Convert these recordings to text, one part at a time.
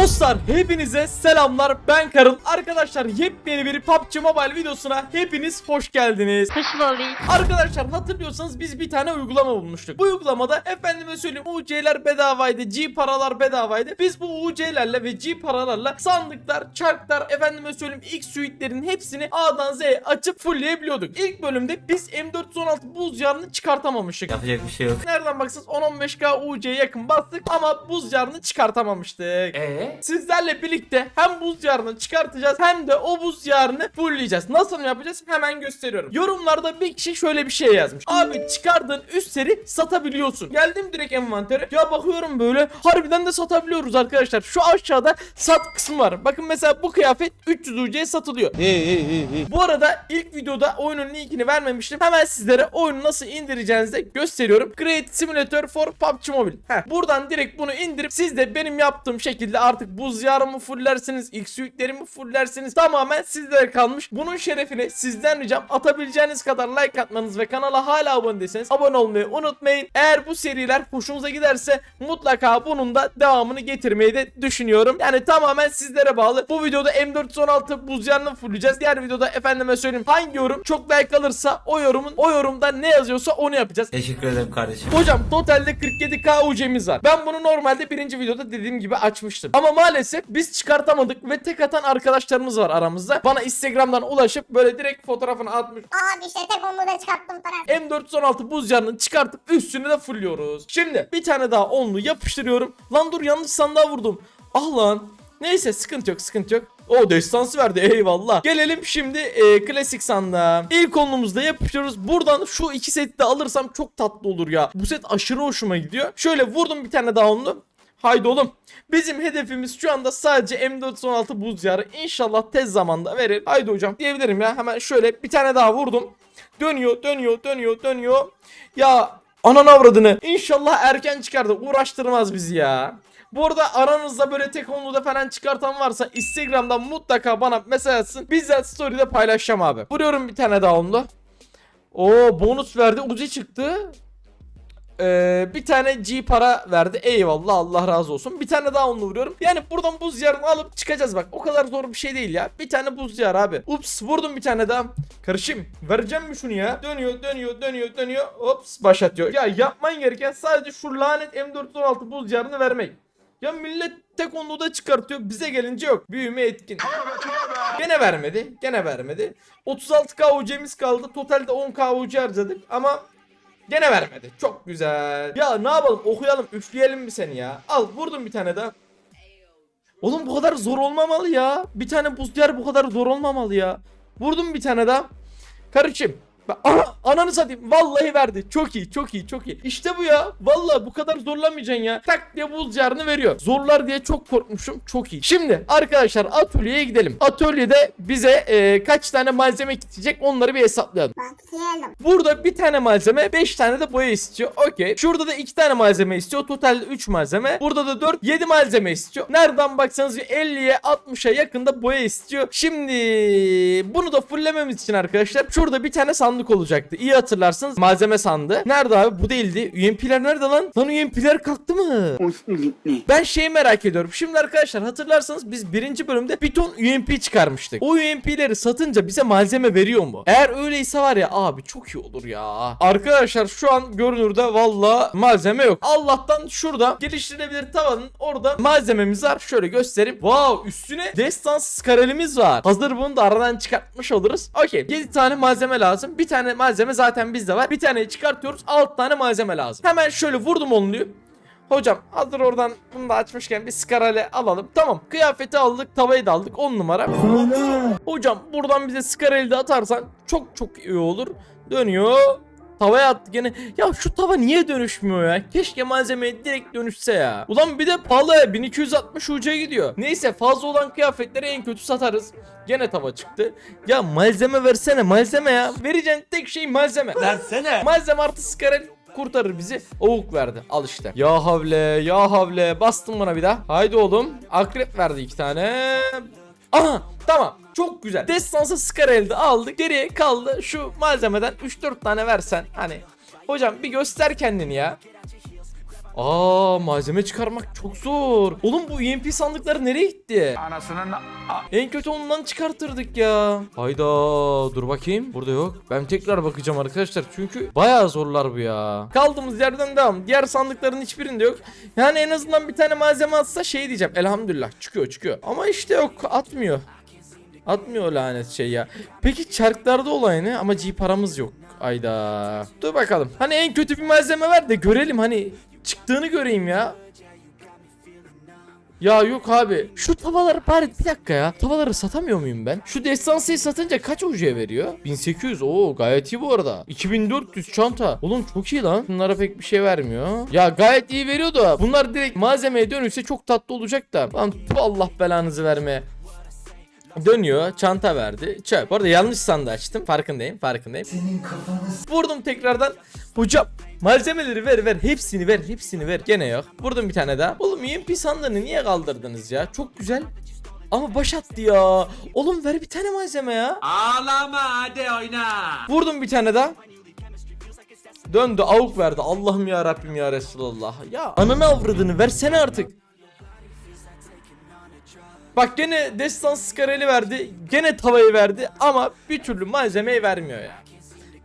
Dostlar hepinize selamlar. Ben Karıl. Arkadaşlar yepyeni bir PUBG Mobile videosuna hepiniz hoş geldiniz. Hoş bulduk. Arkadaşlar hatırlıyorsanız biz bir tane uygulama bulmuştuk. Bu uygulamada efendime söyleyeyim UC'ler bedavaydı G paralar bedavaydı. Biz bu UC'lerle ve G paralarla sandıklar, çarklar, efendime söyleyeyim X suitlerin hepsini A'dan Z'ye açıp fullleyebiliyorduk. İlk bölümde biz M416 buz yarını çıkartamamıştık. Yapacak bir şey yok. Nereden baksanız 10-15k UC'ye yakın bastık ama buz yarını çıkartamamıştık Sizlerle birlikte hem buz yarını çıkartacağız hem de o buz yarını fullleyeceğiz. Nasıl yapacağız? Hemen gösteriyorum. Yorumlarda bir kişi şöyle bir şey yazmış. Abi çıkardığın üstleri satabiliyorsun. Geldim direkt envantere. Ya bakıyorum böyle harbiden de satabiliyoruz arkadaşlar. Şu aşağıda sat kısmı var. Bakın mesela bu kıyafet 300 UC'ye satılıyor. Bu arada ilk videoda oyunun linkini vermemiştim. Hemen sizlere oyunu nasıl indireceğinizi de gösteriyorum. Create Simulator for PUBG Mobile. Heh, buradan direkt bunu indirip siz de benim yaptığım şekilde artık buz yarımı fullersiniz, X yüklerimi fullersiniz. Tamamen sizlere kalmış. Bunun şerefine sizden ricam atabileceğiniz kadar like atmanız ve kanala hala abone değilseniz abone olmayı unutmayın. Eğer bu seriler hoşunuza giderse mutlaka bunun da devamını getirmeyi de düşünüyorum. Yani tamamen sizlere bağlı. Bu videoda M416 buz yarını fullleyeceğiz. Diğer videoda efendime söyleyeyim hangi yorum çok like alırsa o yorumun o yorumda ne yazıyorsa onu yapacağız. Teşekkür ederim kardeşim. Hocam totalde 47k UC'miz var. Ben bunu normalde birinci videoda dediğim gibi açmıştım. Ama maalesef biz çıkartamadık ve tek atan arkadaşlarımız var aramızda. Bana Instagram'dan ulaşıp böyle direkt fotoğrafını atmış. Abi işte tek onu da çıkarttım falan. M416 buz yarını çıkartıp üstünü de fulluyoruz. Şimdi bir tane daha onlu yapıştırıyorum. Lan dur yanlış sandığa vurdum. Ah lan. Neyse sıkıntı yok sıkıntı yok. O destansı verdi eyvallah. Gelelim şimdi e, klasik sandığa. İlk onlumuzda yapıştırıyoruz. Buradan şu iki seti de alırsam çok tatlı olur ya. Bu set aşırı hoşuma gidiyor. Şöyle vurdum bir tane daha onlu. Haydi oğlum. Bizim hedefimiz şu anda sadece M416 buz yarı. İnşallah tez zamanda verir. Haydi hocam diyebilirim ya. Hemen şöyle bir tane daha vurdum. Dönüyor, dönüyor, dönüyor, dönüyor. Ya anan avradını. İnşallah erken çıkar da uğraştırmaz bizi ya. Bu arada aranızda böyle tek onluda falan çıkartan varsa Instagram'dan mutlaka bana mesaj atsın. Bizzat story'de paylaşacağım abi. Vuruyorum bir tane daha onlu. Oo bonus verdi. Uzi çıktı. Ee, bir tane G para verdi. Eyvallah Allah razı olsun. Bir tane daha onunla vuruyorum. Yani buradan buz yarını alıp çıkacağız bak. O kadar zor bir şey değil ya. Bir tane buz yar abi. Ups vurdum bir tane daha. Karışım. Vereceğim mi şunu ya? Dönüyor dönüyor dönüyor dönüyor. Ops başlatıyor. Ya yapman gereken sadece şu lanet M416 buz yarını vermek. Ya millet tek onlu da çıkartıyor. Bize gelince yok. Büyüme etkin. Gene vermedi. Gene vermedi. 36k UC'miz kaldı. Totalde 10k UC harcadık ama Gene vermedi. Çok güzel. Ya ne yapalım okuyalım üfleyelim mi seni ya? Al vurdum bir tane daha. Oğlum bu kadar zor olmamalı ya. Bir tane buz yer bu kadar zor olmamalı ya. Vurdum bir tane daha. Karıçım. Aha, ananı satayım. Vallahi verdi. Çok iyi, çok iyi, çok iyi. İşte bu ya. Vallahi bu kadar zorlamayacaksın ya. Tak diye buz yarını veriyor. Zorlar diye çok korkmuşum. Çok iyi. Şimdi arkadaşlar atölyeye gidelim. Atölyede bize e, kaç tane malzeme gidecek onları bir hesaplayalım. Bakayım. Burada bir tane malzeme 5 tane de boya istiyor. Okey. Şurada da 2 tane malzeme istiyor. Totalde 3 malzeme. Burada da 4 7 malzeme istiyor. Nereden baksanız bir 50'ye 60'a yakında boya istiyor. Şimdi bunu da fulllememiz için arkadaşlar şurada bir tane sandık olacaktı. İyi hatırlarsınız malzeme sandığı. Nerede abi? Bu değildi. UMP'ler nerede lan? Lan UMP'ler kalktı mı? Ben şeyi merak ediyorum. Şimdi arkadaşlar hatırlarsanız biz birinci bölümde bir ton UMP çıkarmıştık. O UMP'leri satınca bize malzeme veriyor mu? Eğer öyleyse var ya abi çok iyi olur ya. Arkadaşlar şu an görünürde valla malzeme yok. Allah'tan şurada geliştirilebilir tavanın orada malzememiz var. Şöyle göstereyim. Wow üstüne destans skarelimiz var. Hazır bunu da aradan çıkartmış oluruz. Okey 7 tane malzeme lazım. Bir tane malzeme zaten bizde var. Bir tane çıkartıyoruz. 6 tane malzeme lazım. Hemen şöyle vurdum onluyu. Hocam hazır oradan bunu da açmışken bir skarale alalım. Tamam kıyafeti aldık tavayı da aldık 10 numara. Hocam buradan bize skareli de atarsan çok çok iyi olur. Dönüyor. Tavaya attı gene. Ya şu tava niye dönüşmüyor ya? Keşke malzemeye direkt dönüşse ya. Ulan bir de pahalı 1260 uca gidiyor. Neyse fazla olan kıyafetleri en kötü satarız. Gene tava çıktı. Ya malzeme versene malzeme ya. Vereceğin tek şey malzeme. Versene. Malzeme artı skarel kurtarır bizi. Oğuk verdi. Al işte. Ya havle ya havle. Bastım buna bir daha. Haydi oğlum. Akrep verdi iki tane. Aha tamam. Çok güzel. Destansı skar elde aldık. Geriye kaldı şu malzemeden 3-4 tane versen. Hani hocam bir göster kendini ya. Aa malzeme çıkarmak çok zor. Oğlum bu EMP sandıkları nereye gitti? Anasının En kötü ondan çıkartırdık ya. Hayda dur bakayım. Burada yok. Ben tekrar bakacağım arkadaşlar. Çünkü bayağı zorlar bu ya. Kaldığımız yerden devam. Diğer sandıkların hiçbirinde yok. Yani en azından bir tane malzeme atsa şey diyeceğim. Elhamdülillah çıkıyor çıkıyor. Ama işte yok atmıyor. Atmıyor lanet şey ya. Peki çarklarda olay ne? Ama G paramız yok. Ayda. Dur bakalım. Hani en kötü bir malzeme ver de görelim hani çıktığını göreyim ya. Ya yok abi. Şu tavaları bari bir dakika ya. Tavaları satamıyor muyum ben? Şu destansıyı satınca kaç ucuya veriyor? 1800. Oo gayet iyi bu arada. 2400 çanta. Oğlum çok iyi lan. Bunlara pek bir şey vermiyor. Ya gayet iyi veriyor da bunlar direkt malzemeye dönüşse çok tatlı olacak da. Lan Allah belanızı vermeye. Dönüyor çanta verdi çöp. Bu arada yanlış sandığı açtım farkındayım farkındayım. Vurdum tekrardan. Hocam malzemeleri ver ver hepsini ver hepsini ver. Gene yok. Vurdum bir tane daha. Oğlum EMP sandığını niye kaldırdınız ya? Çok güzel. Ama baş attı ya. Oğlum ver bir tane malzeme ya. Ağlama hadi oyna. Vurdum bir tane daha. Döndü avuk verdi. Allah'ım ya Rabbim ya Resulallah. Ya ananı avradını versene artık. Bak gene destans skareli verdi. Gene tavayı verdi ama bir türlü malzemeyi vermiyor ya.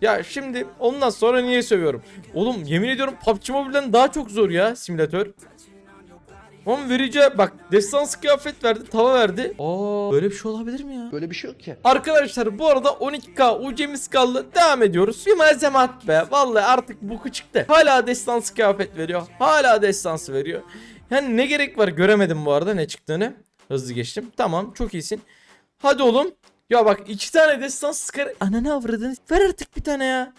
Ya şimdi ondan sonra niye sövüyorum? Oğlum yemin ediyorum PUBG Mobile'den daha çok zor ya simülatör. Oğlum vereceği bak destans kıyafet verdi tava verdi. Aa böyle bir şey olabilir mi ya? Böyle bir şey yok ki. Arkadaşlar bu arada 12k UC'miz kaldı. Devam ediyoruz. Bir malzeme at be. Vallahi artık buku çıktı. Hala destans kıyafet veriyor. Hala destansı veriyor. Yani ne gerek var göremedim bu arada ne çıktığını. Hızlı geçtim. Tamam çok iyisin. Hadi oğlum. Ya bak iki tane destans skar... Ananı avradını. Ver artık bir tane ya.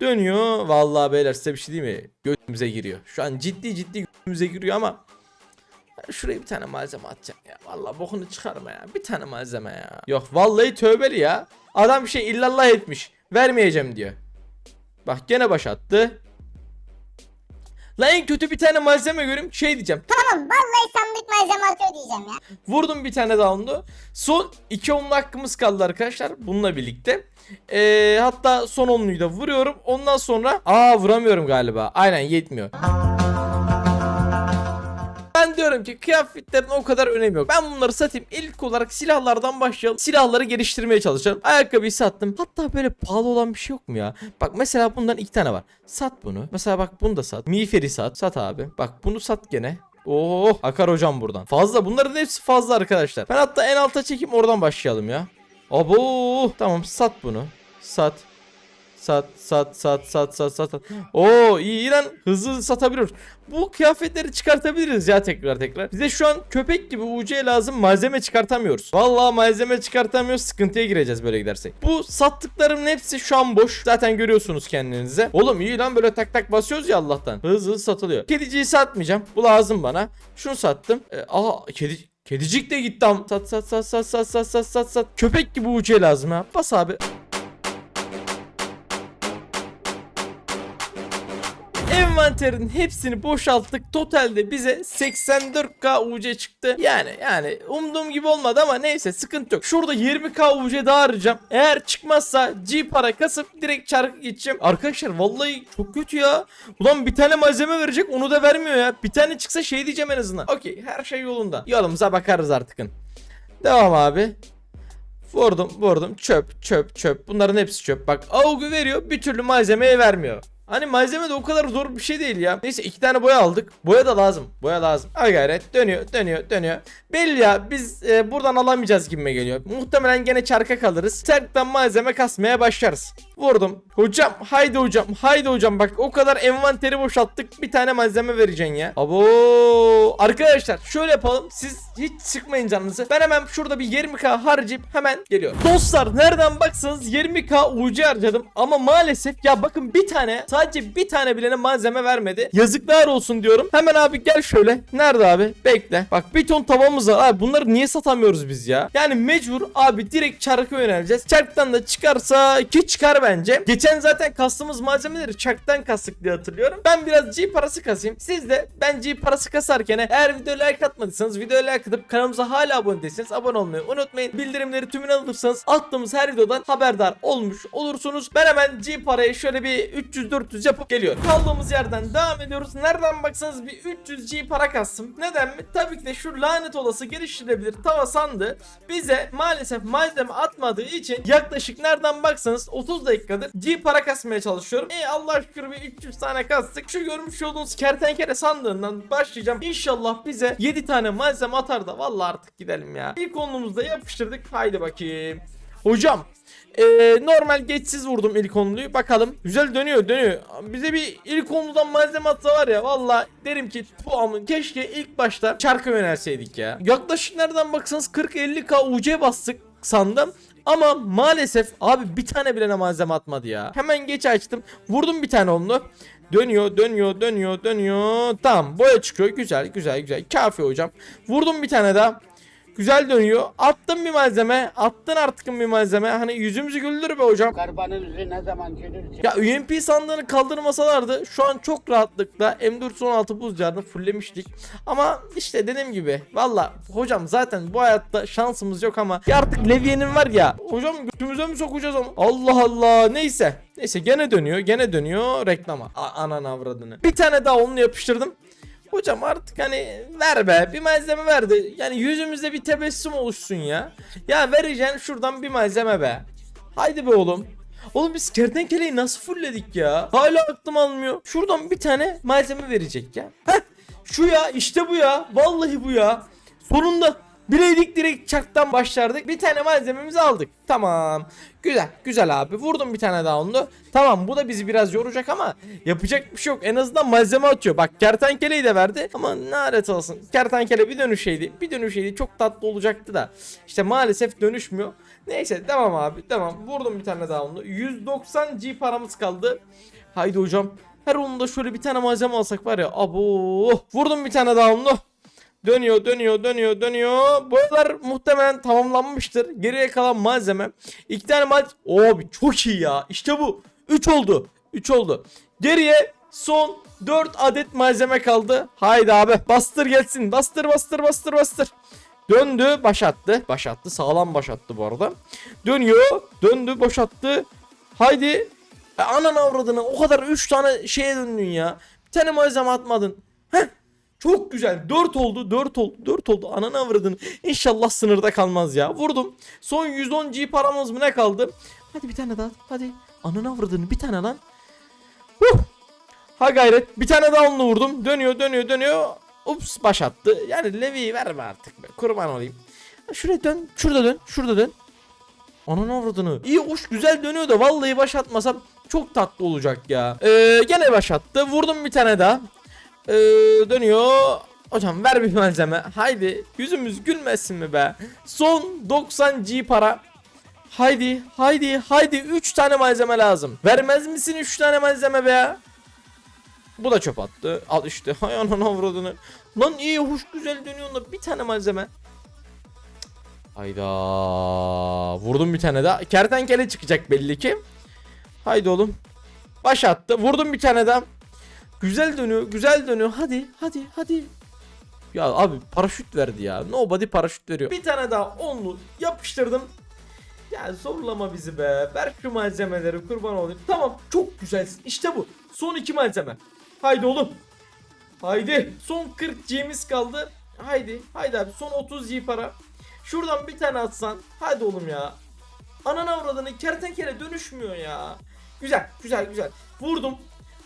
Dönüyor. Vallahi beyler size bir şey diyeyim mi? Götümüze giriyor. Şu an ciddi ciddi götümüze giriyor ama Şuraya bir tane malzeme atacağım ya. Vallahi bokunu çıkarma ya. Bir tane malzeme ya. Yok vallahi tövbeli ya. Adam bir şey illallah etmiş. Vermeyeceğim diyor. Bak gene baş attı. La en kötü bir tane malzeme göreyim. Şey diyeceğim. Tamam vallahi sandık malzeme atıyor diyeceğim ya. Vurdum bir tane daha onu. Son iki onlu hakkımız kaldı arkadaşlar. Bununla birlikte. Ee, hatta son onluyu da vuruyorum. Ondan sonra... Aa vuramıyorum galiba. Aynen yetmiyor. Diyorum ki kıyafetlerin o kadar önemi yok. Ben bunları satayım. İlk olarak silahlardan başlayalım. Silahları geliştirmeye çalışalım. Ayakkabıyı sattım. Hatta böyle pahalı olan bir şey yok mu ya? Bak mesela bundan iki tane var. Sat bunu. Mesela bak bunu da sat. Miğferi sat. Sat abi. Bak bunu sat gene. Oo, akar hocam buradan. Fazla. Bunların hepsi fazla arkadaşlar. Ben hatta en alta çekeyim oradan başlayalım ya. Abo. Tamam sat bunu. Sat. Sat sat sat sat sat sat. Oo iyi lan hızlı satabiliyoruz. Bu kıyafetleri çıkartabiliriz ya tekrar tekrar. Bize şu an köpek gibi UC lazım malzeme çıkartamıyoruz. Vallahi malzeme çıkartamıyoruz sıkıntıya gireceğiz böyle gidersek. Bu sattıklarımın hepsi şu an boş. Zaten görüyorsunuz kendinize. Oğlum iyi lan böyle tak tak basıyoruz ya Allah'tan. Hızlı hızlı satılıyor. Kediciyi satmayacağım. Bu lazım bana. Şunu sattım. Ee, aha kedi Kedicik de gitti am. Sat sat sat sat sat sat sat sat sat. Köpek gibi UC lazım ha. Bas abi. Envanterin hepsini boşalttık. Totalde bize 84k UC çıktı. Yani yani umduğum gibi olmadı ama neyse sıkıntı yok. Şurada 20k UC daha arayacağım. Eğer çıkmazsa G para kasıp direkt çarkı geçeceğim. Arkadaşlar vallahi çok kötü ya. Ulan bir tane malzeme verecek onu da vermiyor ya. Bir tane çıksa şey diyeceğim en azından. Okey her şey yolunda. Yolumuza bakarız artıkın. Devam abi. Vurdum vurdum çöp çöp çöp bunların hepsi çöp bak Augu veriyor bir türlü malzemeye vermiyor Hani malzeme de o kadar zor bir şey değil ya. Neyse iki tane boya aldık. Boya da lazım. Boya lazım. Ay gayret. Dönüyor, dönüyor, dönüyor. Belli ya biz e, buradan alamayacağız gibime geliyor. Muhtemelen gene çarka kalırız. Çarktan malzeme kasmaya başlarız. Vurdum. Hocam haydi hocam. Haydi hocam bak o kadar envanteri boşalttık. Bir tane malzeme vereceksin ya. Abo. Arkadaşlar şöyle yapalım. Siz hiç sıkmayın canınızı. Ben hemen şurada bir 20k harcayıp hemen geliyorum. Dostlar nereden baksanız 20k UC harcadım. Ama maalesef ya bakın bir tane sadece bir tane bilene malzeme vermedi. Yazıklar olsun diyorum. Hemen abi gel şöyle. Nerede abi? Bekle. Bak bir ton tavamız var. Abi bunları niye satamıyoruz biz ya? Yani mecbur abi direkt çarka yöneleceğiz. Çarktan da çıkarsa ki çıkar bence. Geçen zaten kastığımız malzemeleri çarktan kastık diye hatırlıyorum. Ben biraz G parası kasayım. Siz de ben G parası kasarken eğer videoya like atmadıysanız videoya like atıp kanalımıza hala abone değilseniz abone olmayı unutmayın. Bildirimleri tümünü alırsanız attığımız her videodan haberdar olmuş olursunuz. Ben hemen G parayı şöyle bir 300-400 400 yapıp geliyor. Kaldığımız yerden devam ediyoruz. Nereden baksanız bir 300 G para kastım. Neden mi? Tabii ki de şu lanet olası geliştirilebilir tava sandığı bize maalesef malzeme atmadığı için yaklaşık nereden baksanız 30 dakikadır G para kasmaya çalışıyorum. E Allah şükür bir 300 tane kastık. Şu görmüş olduğunuz kertenkele sandığından başlayacağım. İnşallah bize 7 tane malzeme atar da vallahi artık gidelim ya. İlk onluğumuzda yapıştırdık. Haydi bakayım. Hocam ee, normal geçsiz vurdum ilk onluyu. Bakalım. Güzel dönüyor dönüyor. Bize bir ilk onludan malzeme atsa var ya. Valla derim ki bu amın keşke ilk başta çarka yönelseydik ya. Yaklaşık nereden baksanız 40-50k UC bastık sandım. Ama maalesef abi bir tane bile malzeme atmadı ya. Hemen geç açtım. Vurdum bir tane onlu. Dönüyor, dönüyor, dönüyor, dönüyor. Tamam, boya çıkıyor. Güzel, güzel, güzel. Kafi hocam. Vurdum bir tane daha. Güzel dönüyor. Attım bir malzeme. Attın artık bir malzeme. Hani yüzümüzü güldür be hocam. Karbanın yüzü ne zaman gelir? Ya UMP sandığını kaldırmasalardı şu an çok rahatlıkla M416 buz diyarını fulllemiştik. Ama işte dediğim gibi valla hocam zaten bu hayatta şansımız yok ama ya artık Leviye'nin var ya hocam götümüze mi sokacağız onu? Allah Allah neyse. Neyse gene dönüyor gene dönüyor reklama. A anan avradını. Bir tane daha onu yapıştırdım. Hocam artık hani ver be bir malzeme verdi. Yani yüzümüzde bir tebessüm oluşsun ya. Ya vereceksin şuradan bir malzeme be. Haydi be oğlum. Oğlum biz kertenkeleyi nasıl fullledik ya? Hala aklım almıyor. Şuradan bir tane malzeme verecek ya. Heh, şu ya işte bu ya. Vallahi bu ya. Sonunda bileydik direkt çarktan başlardık. Bir tane malzememizi aldık. Tamam. Güzel güzel abi. Vurdum bir tane daha onu. Tamam bu da bizi biraz yoracak ama yapacak bir şey yok. En azından malzeme atıyor. Bak kertenkeleyi de verdi ama lanet olsun. Kertenkele bir dönüşeydi. Bir dönüşeydi çok tatlı olacaktı da. İşte maalesef dönüşmüyor. Neyse devam abi devam. Vurdum bir tane daha onu. 190 G paramız kaldı. Haydi hocam. Her onda şöyle bir tane malzeme alsak var ya. Abo. Vurdum bir tane daha onu. Dönüyor, dönüyor, dönüyor, dönüyor. Boyalar muhtemelen tamamlanmıştır. Geriye kalan malzeme. İki tane malzeme. Abi çok iyi ya. İşte bu. 3 oldu. 3 oldu. Geriye son 4 adet malzeme kaldı. Haydi abi. Bastır gelsin. Bastır, bastır, bastır, bastır. Döndü, baş attı. Baş attı. Sağlam baş attı bu arada. Dönüyor. Döndü, boş attı. Haydi. E, anan avradını o kadar 3 tane şeye döndün ya. Bir tane malzeme atmadın. Heh. Çok güzel. 4 oldu. 4 oldu. 4 oldu. Ananı avradını. İnşallah sınırda kalmaz ya. Vurdum. Son 110 G paramız mı ne kaldı? Hadi bir tane daha. Hadi. Ananı avradını bir tane lan. Huh. Ha gayret. Bir tane daha onunla vurdum. Dönüyor dönüyor dönüyor. Ups baş attı. Yani Levi'yi verme artık be. Kurban olayım. Şuraya dön. Şurada dön. Şurada dön. Ananı avradını. İyi hoş güzel dönüyor da vallahi baş atmasam çok tatlı olacak ya. Ee, gene baş attı. Vurdum bir tane daha. Ee, dönüyor. Hocam ver bir malzeme. Haydi. Yüzümüz gülmesin mi be? Son 90 G para. Haydi, haydi, haydi. 3 tane malzeme lazım. Vermez misin 3 tane malzeme be? Bu da çöp attı. Al işte. Hay anan avradını. Lan iyi, hoş, güzel dönüyor da bir tane malzeme. Hayda. Vurdum bir tane daha. Kertenkele çıkacak belli ki. Haydi oğlum. Baş attı. Vurdum bir tane daha. Güzel dönüyor, güzel dönüyor. Hadi, hadi, hadi. Ya abi paraşüt verdi ya. Nobody paraşüt veriyor. Bir tane daha onlu yapıştırdım. Ya zorlama bizi be. Ver şu malzemeleri kurban olayım. Tamam çok güzelsin. İşte bu. Son iki malzeme. Haydi oğlum. Haydi. Son 40 G'miz kaldı. Haydi. Haydi abi. Son 30 G para. Şuradan bir tane atsan. Haydi oğlum ya. Anan avradını kertenkele dönüşmüyor ya. Güzel güzel güzel. Vurdum.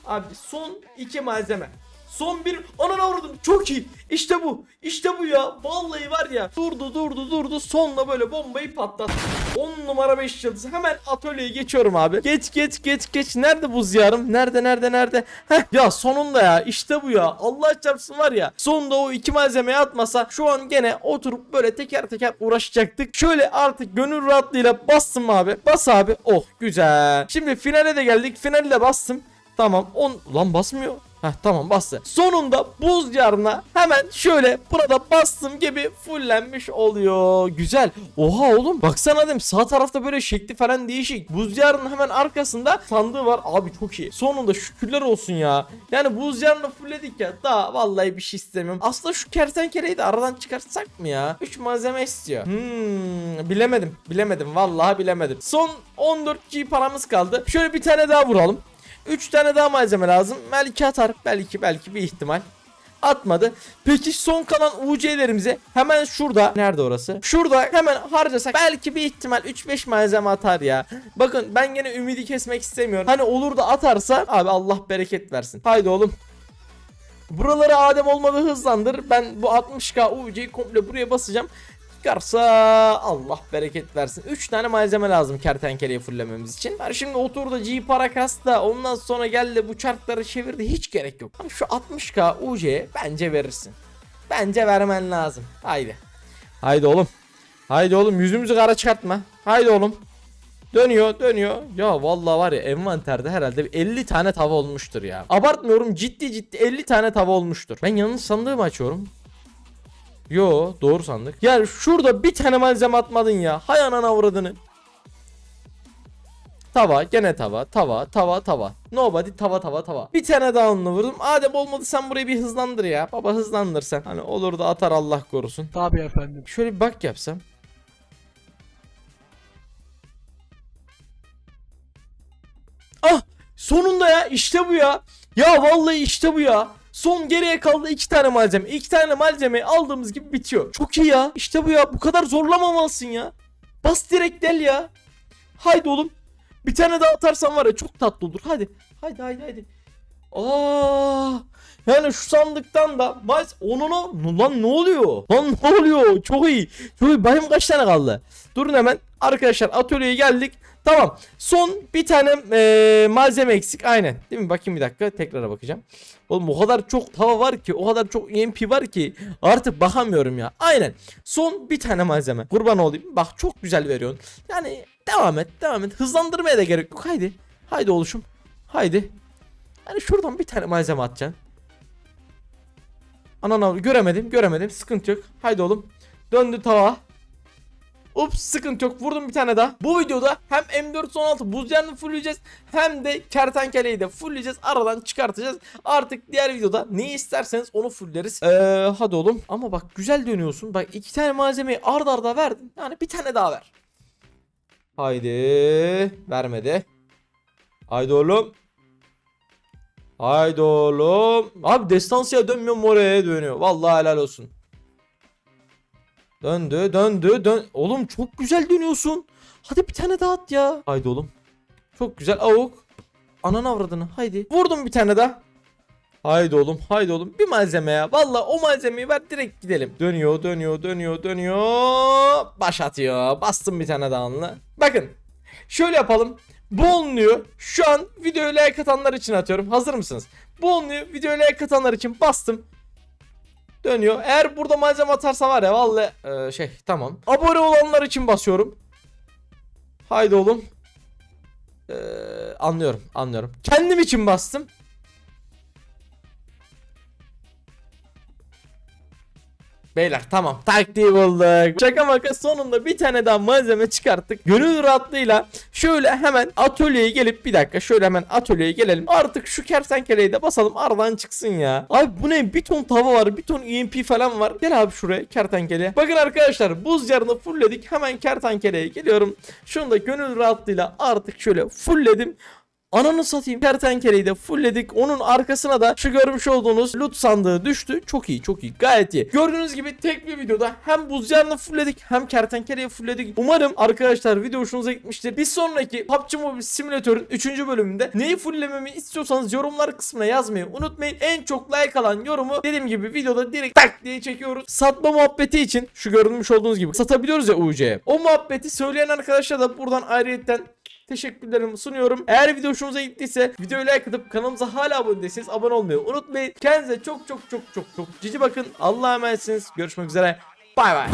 Abi son iki malzeme. Son bir anan avradım çok iyi. İşte bu. İşte bu ya. Vallahi var ya. Durdu durdu durdu. Sonla böyle bombayı patlattı. 10 numara 5 yıldız. Hemen atölyeye geçiyorum abi. Geç geç geç geç. Nerede buz yarım? Nerede nerede nerede? Heh. Ya sonunda ya. İşte bu ya. Allah çarpsın var ya. Sonunda o iki malzemeyi atmasa şu an gene oturup böyle teker teker uğraşacaktık. Şöyle artık gönül rahatlığıyla bastım abi. Bas abi. Oh güzel. Şimdi finale de geldik. Finale de bastım. Tamam. On... Lan basmıyor. Heh tamam bastı. Sonunda buz yarına hemen şöyle burada bastım gibi fullenmiş oluyor. Güzel. Oha oğlum baksana dedim sağ tarafta böyle şekli falan değişik. Buz yarının hemen arkasında sandığı var. Abi çok iyi. Sonunda şükürler olsun ya. Yani buz yarını fullledik ya. Daha vallahi bir şey istemiyorum. Aslında şu kertenkeleyi de aradan çıkartsak mı ya? 3 malzeme istiyor. Hmm, bilemedim. Bilemedim. Vallahi bilemedim. Son 14 G paramız kaldı. Şöyle bir tane daha vuralım. 3 tane daha malzeme lazım. Belki atar. Belki belki bir ihtimal. Atmadı. Peki son kalan UC'lerimize hemen şurada. Nerede orası? Şurada hemen harcasak belki bir ihtimal 3-5 malzeme atar ya. Bakın ben gene ümidi kesmek istemiyorum. Hani olur da atarsa abi Allah bereket versin. Haydi oğlum. Buraları Adem olmadı hızlandır. Ben bu 60k UC'yi komple buraya basacağım. Çıkarsa Allah bereket versin. 3 tane malzeme lazım kertenkeleyi fullememiz için. Ben şimdi oturdu G para kasta ondan sonra geldi bu çarkları çevirdi hiç gerek yok. Ama şu 60k UC'ye bence verirsin. Bence vermen lazım. Haydi. Haydi oğlum. Haydi oğlum yüzümüzü kara çıkartma. Haydi oğlum. Dönüyor dönüyor. Ya vallahi var ya envanterde herhalde bir 50 tane tava olmuştur ya. Abartmıyorum ciddi ciddi 50 tane tava olmuştur. Ben yanlış sandığı mı açıyorum? Yo doğru sandık. Yani şurada bir tane malzeme atmadın ya. Hay anana avradını. Tava gene tava tava tava tava. Nobody tava tava tava. Bir tane daha onunla vurdum. Adem olmadı sen burayı bir hızlandır ya. Baba hızlandır sen. Hani olur da atar Allah korusun. Tabii efendim. Şöyle bir bak yapsam. Ah sonunda ya işte bu ya. Ya vallahi işte bu ya. Son geriye kaldı iki tane malzeme. İki tane malzeme aldığımız gibi bitiyor. Çok iyi ya. İşte bu ya. Bu kadar zorlamamalısın ya. Bas direkt del ya. Haydi oğlum. Bir tane daha atarsan var ya çok tatlı olur. Hadi. Haydi haydi haydi. Aa! Yani şu sandıktan da bas onunu lan ne oluyor? Lan ne oluyor? Çok iyi. Çok iyi. Benim kaç tane kaldı? Durun hemen. Arkadaşlar atölyeye geldik. Tamam. Son bir tane eee, malzeme eksik. Aynen. Değil mi? Bakayım bir dakika. Tekrara bakacağım. Oğlum o kadar çok tava var ki. O kadar çok EMP var ki. Artık bakamıyorum ya. Aynen. Son bir tane malzeme. Kurban olayım. Bak çok güzel veriyorsun. Yani devam et. Devam et. Hızlandırmaya da gerek yok. Haydi. Haydi oluşum. Haydi. Hani şuradan bir tane malzeme atacaksın. Anan göremedim göremedim sıkıntı yok. Haydi oğlum. Döndü tava. Ups sıkıntı yok vurdum bir tane daha. Bu videoda hem M416 buz yanını fullleyeceğiz hem de kertenkeleyi de fullleyeceğiz. Aradan çıkartacağız. Artık diğer videoda ne isterseniz onu fullleriz. Ee, hadi oğlum. Ama bak güzel dönüyorsun. Bak iki tane malzemeyi ard arda verdin. Yani bir tane daha ver. Haydi. Vermedi. Haydi oğlum. Haydi oğlum. Abi destansıya dönmüyor oraya dönüyor. Vallahi helal olsun. Döndü döndü dön. Oğlum çok güzel dönüyorsun. Hadi bir tane daha at ya. Haydi oğlum. Çok güzel avuk. Anan avradını haydi. Vurdum bir tane daha. Haydi oğlum haydi oğlum bir malzeme ya. Valla o malzemeyi ver direkt gidelim. Dönüyor dönüyor dönüyor dönüyor. Baş atıyor. Bastım bir tane daha onunla. Bakın şöyle yapalım. Bu. Şu an videoya like atanlar için atıyorum. Hazır mısınız? Bu onluyor. Videoya like atanlar için bastım. Dönüyor. Eğer burada malzeme atarsa var ya vallahi e, şey tamam. Abone olanlar için basıyorum. Haydi oğlum. Ee, anlıyorum anlıyorum. Kendim için bastım. Beyler tamam taktiği bulduk. Şaka maka sonunda bir tane daha malzeme çıkarttık. Gönül rahatlığıyla şöyle hemen atölyeye gelip bir dakika şöyle hemen atölyeye gelelim. Artık şu kertenkeleyi de basalım aradan çıksın ya. Abi bu ne bir ton tava var bir ton EMP falan var. Gel abi şuraya kertenkele. Bakın arkadaşlar buz yarını fullledik. Hemen kertenkeleye geliyorum. Şunu da gönül rahatlığıyla artık şöyle fullledim. Ananı satayım. Kertenkeleyi de fullledik. Onun arkasına da şu görmüş olduğunuz loot sandığı düştü. Çok iyi çok iyi gayet iyi. Gördüğünüz gibi tek bir videoda hem buz yarını fullledik hem kertenkeleyi fullledik. Umarım arkadaşlar video hoşunuza gitmiştir. Bir sonraki PUBG Mobile Simulator'ın 3. bölümünde neyi fulllememi istiyorsanız yorumlar kısmına yazmayı unutmayın. En çok like alan yorumu dediğim gibi videoda direkt tak diye çekiyoruz. Satma muhabbeti için şu görmüş olduğunuz gibi satabiliyoruz ya UC'ye. O muhabbeti söyleyen arkadaşlar da buradan ayrıyetten teşekkürlerimi sunuyorum. Eğer video hoşunuza gittiyse videoyu like atıp kanalımıza hala abone değilseniz abone olmayı unutmayın. Kendinize çok çok çok çok çok cici bakın. Allah'a emanetsiniz. Görüşmek üzere. Bay bay.